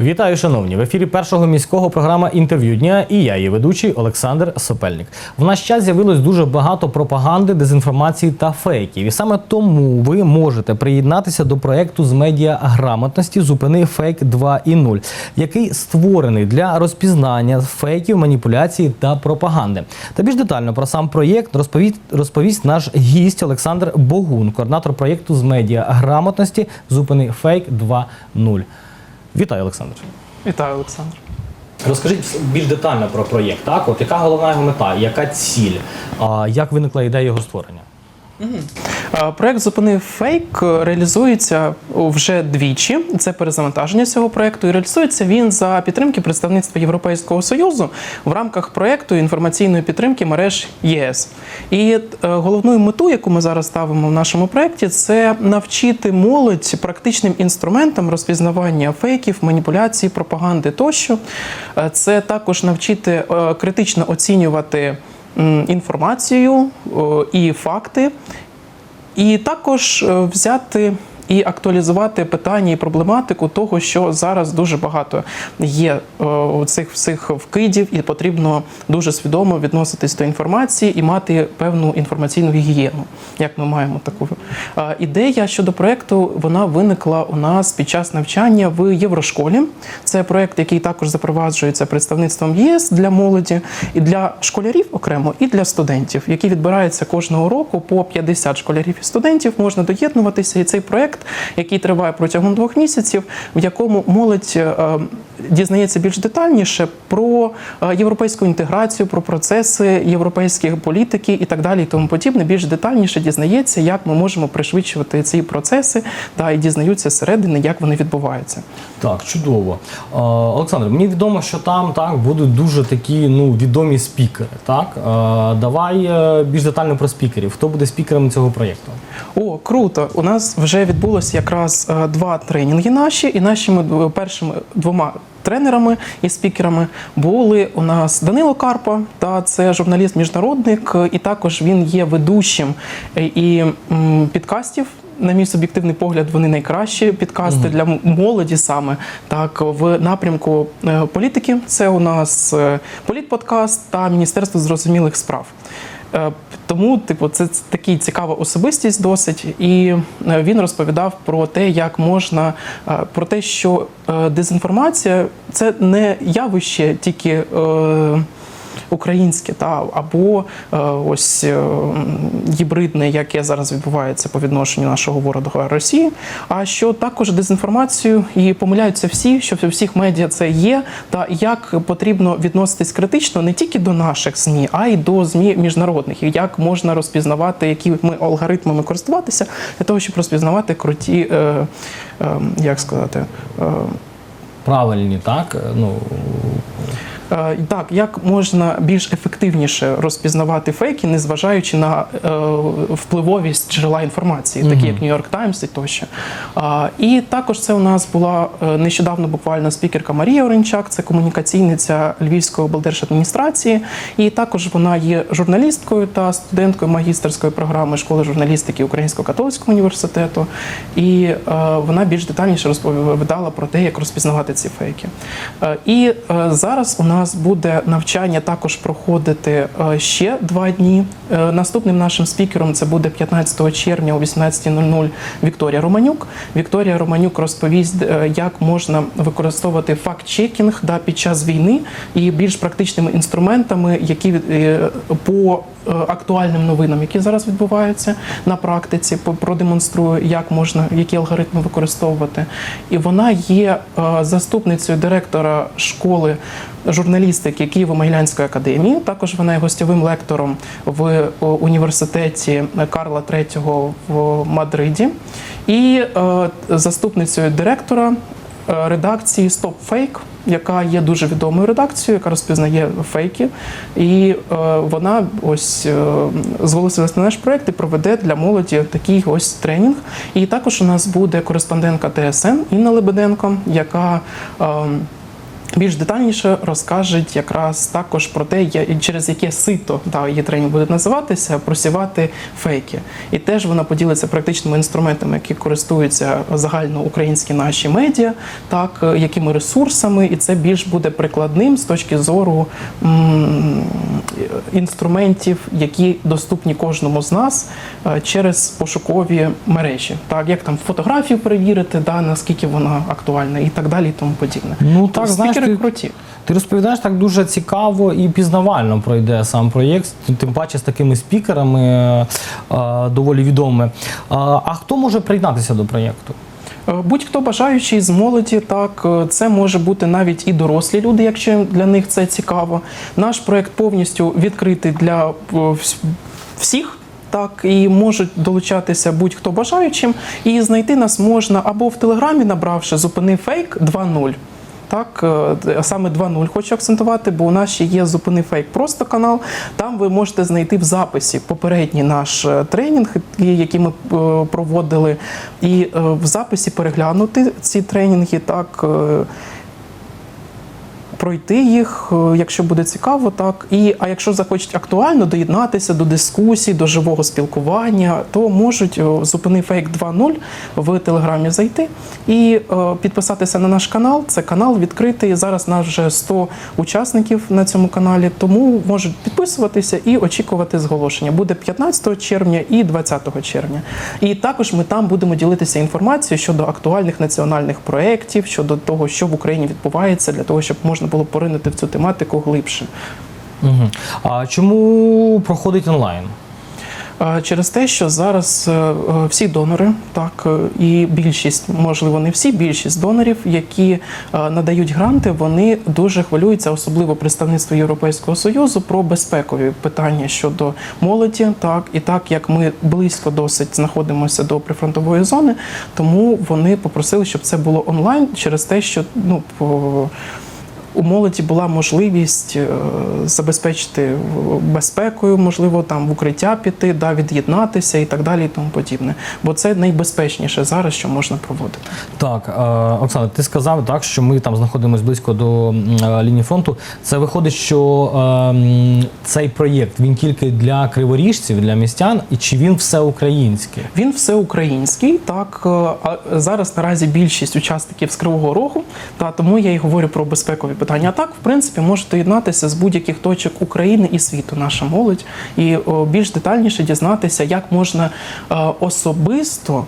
Вітаю, шановні! В ефірі першого міського програма інтерв'ю дня і я, її ведучий Олександр Сопельник. В наш час з'явилось дуже багато пропаганди, дезінформації та фейків. І саме тому ви можете приєднатися до проекту з медіаграмотності Зупини фейк 2.0, який створений для розпізнання фейків, маніпуляцій та пропаганди. Та більш детально про сам проєкт розповість, розповість наш гість Олександр Богун, координатор проєкту з медіаграмотності Зупини фейк 2.0. Вітаю, Олександр. Вітаю, Олександр. Розкажіть більш детально про проєкт. Так, от яка головна його мета, яка ціль, а як виникла ідея його створення? Е, Проект Зупини фейк реалізується вже двічі. Це перезавантаження цього проекту. І реалізується він за підтримки представництва Європейського союзу в рамках проекту інформаційної підтримки мереж ЄС. І е, головною мету, яку ми зараз ставимо в нашому проекті, це навчити молодь практичним інструментам розпізнавання фейків, маніпуляцій, пропаганди тощо. Е, Це також навчити критично оцінювати інформацію і факти, і також е, взяти і актуалізувати питання і проблематику того, що зараз дуже багато є е, цих всіх вкидів, і потрібно дуже свідомо відноситись до інформації і мати певну інформаційну гігієну. Як ми маємо таку Е, ідея щодо проекту, вона виникла у нас під час навчання в Єврошколі. Це проект, який також запроваджується представництвом ЄС для молоді і для школярів окремо, і для студентів, які відбираються кожного року по 50 школярів і студентів. Можна доєднуватися. І цей проект, який триває протягом двох місяців, в якому молодь е, дізнається більш детальніше про е, європейську інтеграцію, про процеси європейських політики і так далі, і тому подібне. Більш детальніше дізнається, як ми можемо пришвидшувати ці процеси, та і дізнаються зсередини, як вони відбуваються. Так, чудово. Е, Олександр, мені відомо, що там так будуть дуже такі ну відомі спікери. Так, Е, давай більш детально про спікерів. Хто буде спікером цього проєкту? О, круто! У нас вже відбулося якраз два тренінги наші, і нашими першими двома. Тренерами і спікерами були у нас Данило Карпа, та це журналіст-міжнародник, і також він є ведучим і підкастів. На мій суб'єктивний погляд, вони найкращі підкасти для молоді саме так в напрямку е, політики. Це у нас е, політподкаст та Міністерство зрозумілих справ. Е, Тому, типу, це такий цікава особистість досить, і е, він розповідав про те, як можна е, про те, що дезінформація це не явище тільки. Українське та або е, ось е, гібридне, яке зараз відбувається по відношенню нашого ворога Росії. А що також дезінформацію і помиляються всі, що в усіх медіа це є, та як потрібно відноситись критично не тільки до наших ЗМІ, а й до ЗМІ міжнародних, і як можна розпізнавати, які ми алгоритмами користуватися для того, щоб розпізнавати круті, е, е, як сказати. Е, Правильні, так? Ну Так, як можна більш ефективніше розпізнавати фейки, незважаючи на е, впливовість джерела інформації, такі як New York Times і тощо. І також це у нас була е, нещодавно буквально спікерка Марія Оренчак, це комунікаційниця Львівської облдержадміністрації. І також вона є журналісткою та студенткою магістерської програми школи журналістики Українського католицького університету. І е, вона більш детальніше розповідала про те, як розпізнавати ці фейки. Е, І е, зараз у нас буде навчання також проходити е, ще два дні. Е, Наступним нашим спікером це буде 15 червня о 18.00 Вікторія Романюк. Вікторія Романюк розповість, е, як можна використовувати факт-чекінг да, під час війни і більш практичними інструментами, які по актуальним новинам, які зараз відбуваються на практиці, продемонструю, як можна, які алгоритми використовувати. І вона є е, заступницею директора школи журналістики Києво-Могилянської академії. Також вона є гостьовим лектором в університеті Карла III в Мадриді і е, заступницею директора е, редакції Stop Fake, яка є дуже відомою редакцією, яка розпізнає фейки. І е, вона ось е, зголосилась на наш проект і проведе для молоді такий ось тренінг. І також у нас буде кореспондентка ТСН Інна Лебеденко, яка. Більш детальніше розкажуть якраз також про те, через яке сито да, її тренінг буде називатися, просівати фейки. І теж вона поділиться практичними інструментами, які користуються загальноукраїнські наші медіа, так якими ресурсами, і це більш буде прикладним з точки зору м, інструментів, які доступні кожному з нас е, через пошукові мережі. Так, як там фотографію перевірити, да, наскільки вона актуальна, і так далі, і тому подібне. Ну, Тобто так, знаєш, спікери ти- круті. Ти розповідаєш так дуже цікаво і пізнавально пройде сам проєкт, тим паче з такими спікерами е, е, доволі відомими. Е, а хто може приєднатися до проєкту? Е, Будь-хто бажаючий з молоді, так е, це може бути навіть і дорослі люди, якщо для них це цікаво. Наш проект повністю відкритий для всіх. Так, і можуть долучатися будь-хто бажаючим, і знайти нас можна або в телеграмі, набравши зупини фейк 2.0. Так, е, саме 2.0 хочу акцентувати, бо у нас ще є зупини фейк просто канал. Там ви можете знайти в записі попередній наш е, тренінг, який- ми е, проводили, і в записі переглянути ці тренінги, так. Пройти їх, е, якщо буде цікаво, так і а якщо захочуть актуально доєднатися до дискусій, до живого спілкування, то можуть е, зупини фейк 2.0 в телеграмі зайти і е, підписатися на наш канал. Це канал відкритий. Зараз нас вже 100 учасників на цьому каналі, тому можуть підписуватися і очікувати зголошення. Буде 15 червня і 20 червня. І також ми там будемо ділитися інформацією щодо актуальних національних проєктів, щодо того, що в Україні відбувається, для того, щоб можна було поринути в цю тематику глибше. Угу. А чому проходить онлайн? Через те, що зараз е, е, всі донори, так е, і більшість, можливо, не всі, більшість донорів, які надають гранти, вони дуже хвилюються, особливо представництво Європейського союзу, про безпекові питання щодо молоді. Так і так як ми близько досить знаходимося до прифронтової зони, тому вони попросили, щоб це було онлайн, через те, що ну по у молоді була можливість е, забезпечити безпекою, можливо, там в укриття піти, да, від'єднатися і так далі, і тому подібне. Бо це найбезпечніше зараз, що можна проводити. Так, е, Оксана, ти сказав так, що ми там знаходимося близько до е, лінії фронту. Це виходить, що цей проєкт він тільки для криворіжців, для містян, і чи він всеукраїнський? Він всеукраїнський, так зараз наразі більшість учасників з Кривого Рогу, та тому я і говорю про безпекові питання. А так, в принципі, можете єднатися з будь-яких точок України і світу, наша молодь, і більш детальніше дізнатися, як можна е, особисто.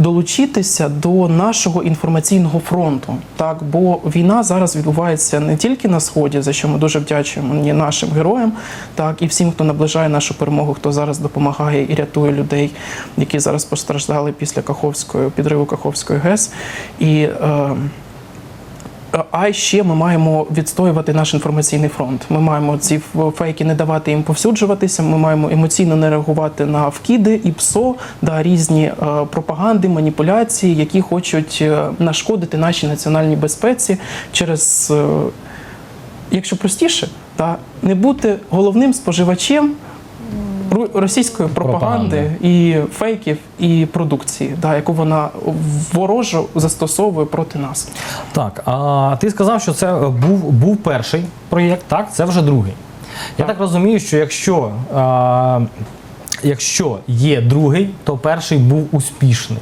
Долучитися до нашого інформаційного фронту, так бо війна зараз відбувається не тільки на сході, за що ми дуже вдячуємо нашим героям, так і всім, хто наближає нашу перемогу, хто зараз допомагає і рятує людей, які зараз постраждали після Каховської підриву Каховської ГЕС. І е, а ще ми маємо відстоювати наш інформаційний фронт. Ми маємо ці фейки не давати їм повсюджуватися. Ми маємо емоційно не реагувати на вкиди і ПСО, да, різні е, пропаганди, маніпуляції, які хочуть е, нашкодити нашій національній безпеці через, е, якщо простіше, та не бути головним споживачем. Російської пропаганди, і фейків і продукції, да, яку вона ворожо застосовує проти нас. Так, а ти сказав, що це був, був перший проєкт, так, це вже другий. Я так розумію, що якщо, а, якщо є другий, то перший був успішний.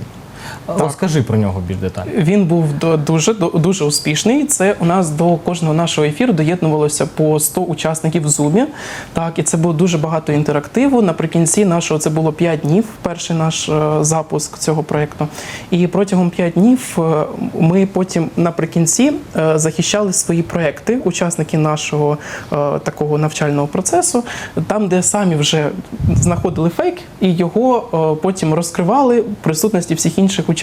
Розкажи про нього більш детально. Він був дуже дуже успішний. Це у нас до кожного нашого ефіру доєднувалося по 100 учасників в Zoom. Так, і це було дуже багато інтерактиву. Наприкінці нашого це було 5 днів. Перший наш е, запуск цього проєкту. І протягом 5 днів е, ми потім наприкінці е, захищали свої проекти, учасники нашого такого навчального процесу, там, де самі вже знаходили фейк, і його потім розкривали в присутності всіх інших учасників.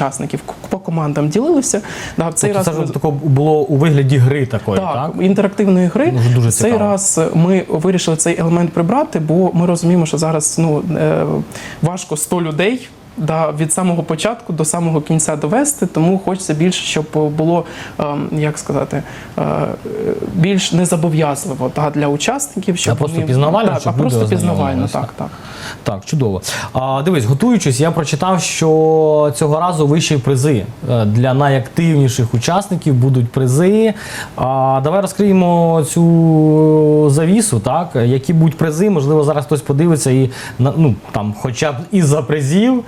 К- По командам ділилися. Да, в цей Тобто раз це ми- тако було у вигляді гри такої, так? так, інтерактивної гри. Дуже- дуже цей цікаво. раз ми вирішили цей елемент прибрати, бо ми розуміємо, що зараз ну е, важко 100 людей. Да, від самого початку до самого кінця довести, тому хочеться більше, щоб було, ем, як сказати, е, більш незобов'язливо да, для учасників, щоб А просто вони- пізнавально, так, щоб а просто пізнавально, так, так. Так, чудово. А, дивись, готуючись, я прочитав, що цього разу вищі призи Е, для найактивніших учасників будуть призи. А, давай розкриємо цю завісу, так? Які будуть призи, можливо, зараз хтось подивиться і ну, там, хоча б із-за призів а,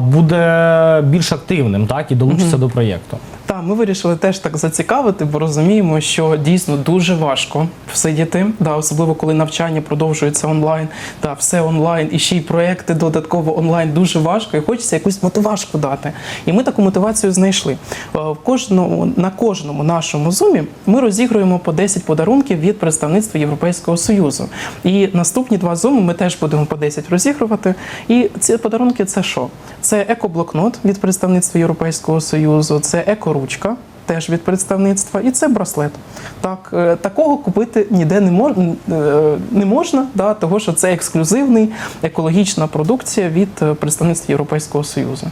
буде більш активним, так, і долучиться до проєкту. Так, ми вирішили теж так зацікавити, бо розуміємо, що дійсно дуже важко сидіти, да, особливо коли навчання продовжується онлайн, да, все онлайн, і ще й проекти додатково онлайн дуже важко, і хочеться якусь мотивашку дати. І ми таку мотивацію знайшли. Е, В кожному на кожному нашому зумі ми розігруємо по 10 подарунків від представництва Європейського Союзу. І наступні два зуми ми теж будемо по 10 розігрувати. І ці подарунки це що? Це екоблокнот від представництва Європейського Союзу, це екоручка. Теж від представництва, і це браслет. Так, е, такого купити ніде не, мож, е, не можна, да, того що це ексклюзивний екологічна продукція від е, представництва Європейського Союзу.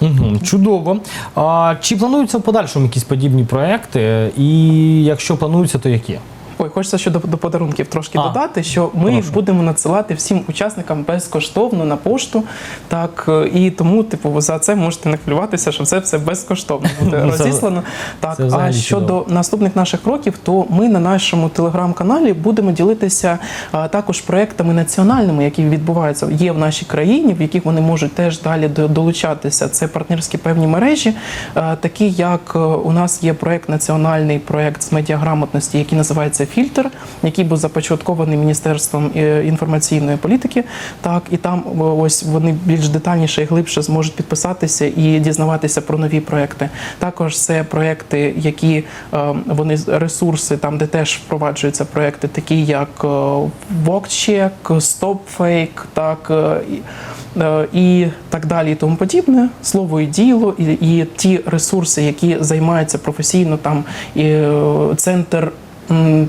Угу, чудово. А, чи плануються в подальшому якісь подібні проекти? І якщо плануються, то які? Ой, хочеться ще до, до подарунків трошки А, додати, що ми прошу. будемо надсилати всім учасникам безкоштовно на пошту. Так е, і тому, типу, за це можете не хвилюватися, що це все безкоштовно буде Ну, розіслано. Так, це а щодо наступних наших кроків, то ми на нашому телеграм-каналі будемо ділитися а, також проектами національними, які відбуваються є в нашій країні, в яких вони можуть теж далі долучатися. Це партнерські певні мережі, а, такі як е, у нас є проект національний проект з медіаграмотності, який називається Фільтр, який був започаткований Міністерством е, інформаційної політики. Так, і там е, ось вони більш детальніше і глибше зможуть підписатися і дізнаватися про нові проекти. Також це проекти, які е, вони ресурси, там де теж впроваджуються проекти, такі як WalkCheck, StopFake, так. і- так далі, і тому подібне, слово і діло, і, і ті ресурси, які займаються професійно, там і центр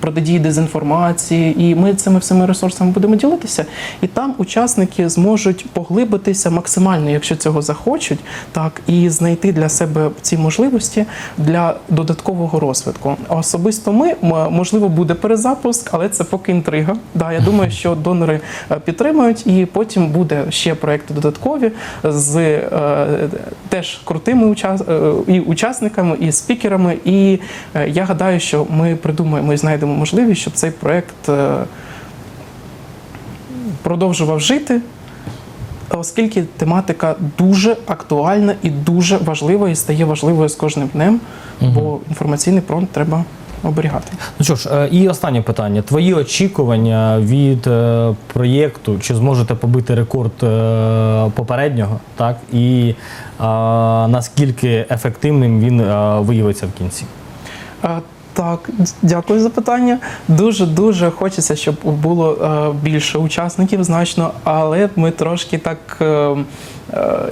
протидії дезінформації, і ми цими всіми ресурсами будемо ділитися. І там учасники зможуть поглибитися максимально, якщо цього захочуть, так і знайти для себе ці можливості для додаткового розвитку. Особисто ми можливо буде перезапуск, але це поки інтрига. Да, я думаю, що донори е, підтримають, і потім буде ще проекти додаткові з е, теж крутими учас- е, і учасниками, і спікерами. І е, я гадаю, що ми придумаємо і знайдемо можливість, щоб цей проект е, продовжував жити. Оскільки тематика дуже актуальна і дуже важлива, і стає важливою з кожним днем, бо інформаційний фронт треба оберігати. Ну що ж, е, і останнє питання. Твої очікування від е, проєкту, чи зможете побити рекорд е, попереднього, так? І е, наскільки ефективним він е, виявиться в кінці? Так, дякую за питання. Дуже дуже хочеться, щоб було е, більше учасників значно, але ми трошки так е,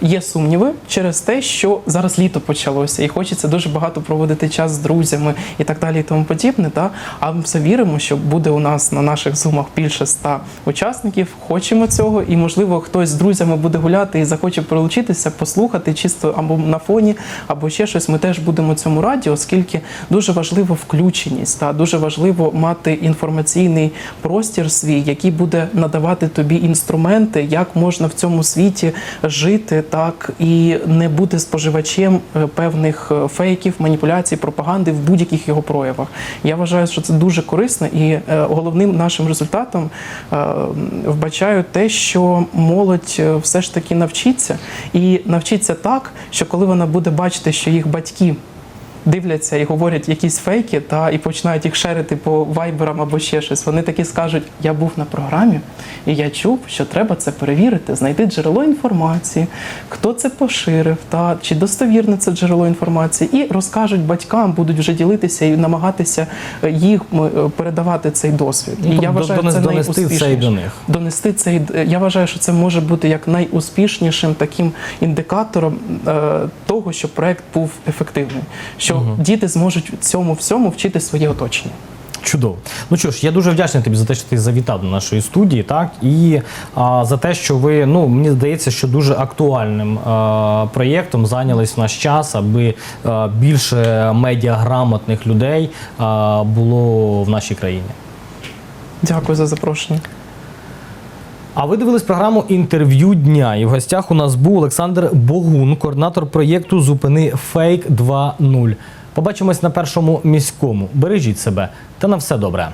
є сумніви через те, що зараз літо почалося, і хочеться дуже багато проводити час з друзями і так далі, і тому подібне. Та? А ми все віримо, що буде у нас на наших зумах більше ста учасників. Хочемо цього, і можливо хтось з друзями буде гуляти і захоче прилучитися, послухати чисто або на фоні, або ще щось. Ми теж будемо цьому раді, оскільки дуже важливо включеність, та дуже важливо мати інформаційний простір свій, який буде надавати тобі інструменти, як можна в цьому світі жити, так і не бути споживачем е, певних е, фейків, маніпуляцій, пропаганди в будь-яких його проявах. Я вважаю, що це дуже корисно, і е, головним нашим результатом вбачаю те, що молодь все ж таки навчиться, і навчиться так, що коли вона буде бачити, що їх батьки дивляться і говорять якісь фейки, та і починають їх шерити по вайберам або ще щось. Вони такі скажуть: Я був на програмі, і я чув, що треба це перевірити, знайти джерело інформації, хто це поширив, та чи достовірне це джерело інформації, і розкажуть батькам, будуть вже ділитися і намагатися е, їх е, передавати цей досвід. Ну, і я тобто вважаю, донес- це донести це і до них. донести цей. Я вважаю, що це може бути як найуспішнішим таким індикатором е, того, що проект був ефективний, що діти зможуть цьому всьому вчити своє оточення. Чудово. Ну що ж, я дуже вдячний тобі за те, що ти завітав до нашої студії, так і а, за те, що ви ну мені здається, що дуже актуальним а, проєктом зайнялись в наш час, аби а, більше медіаграмотних людей а, було в нашій країні. Дякую за запрошення. А ви дивились програму інтерв'ю дня. І в гостях у нас був Олександр Богун, координатор проєкту Зупини Фейк 2.0. Побачимось на першому міському. Бережіть себе та на все добре.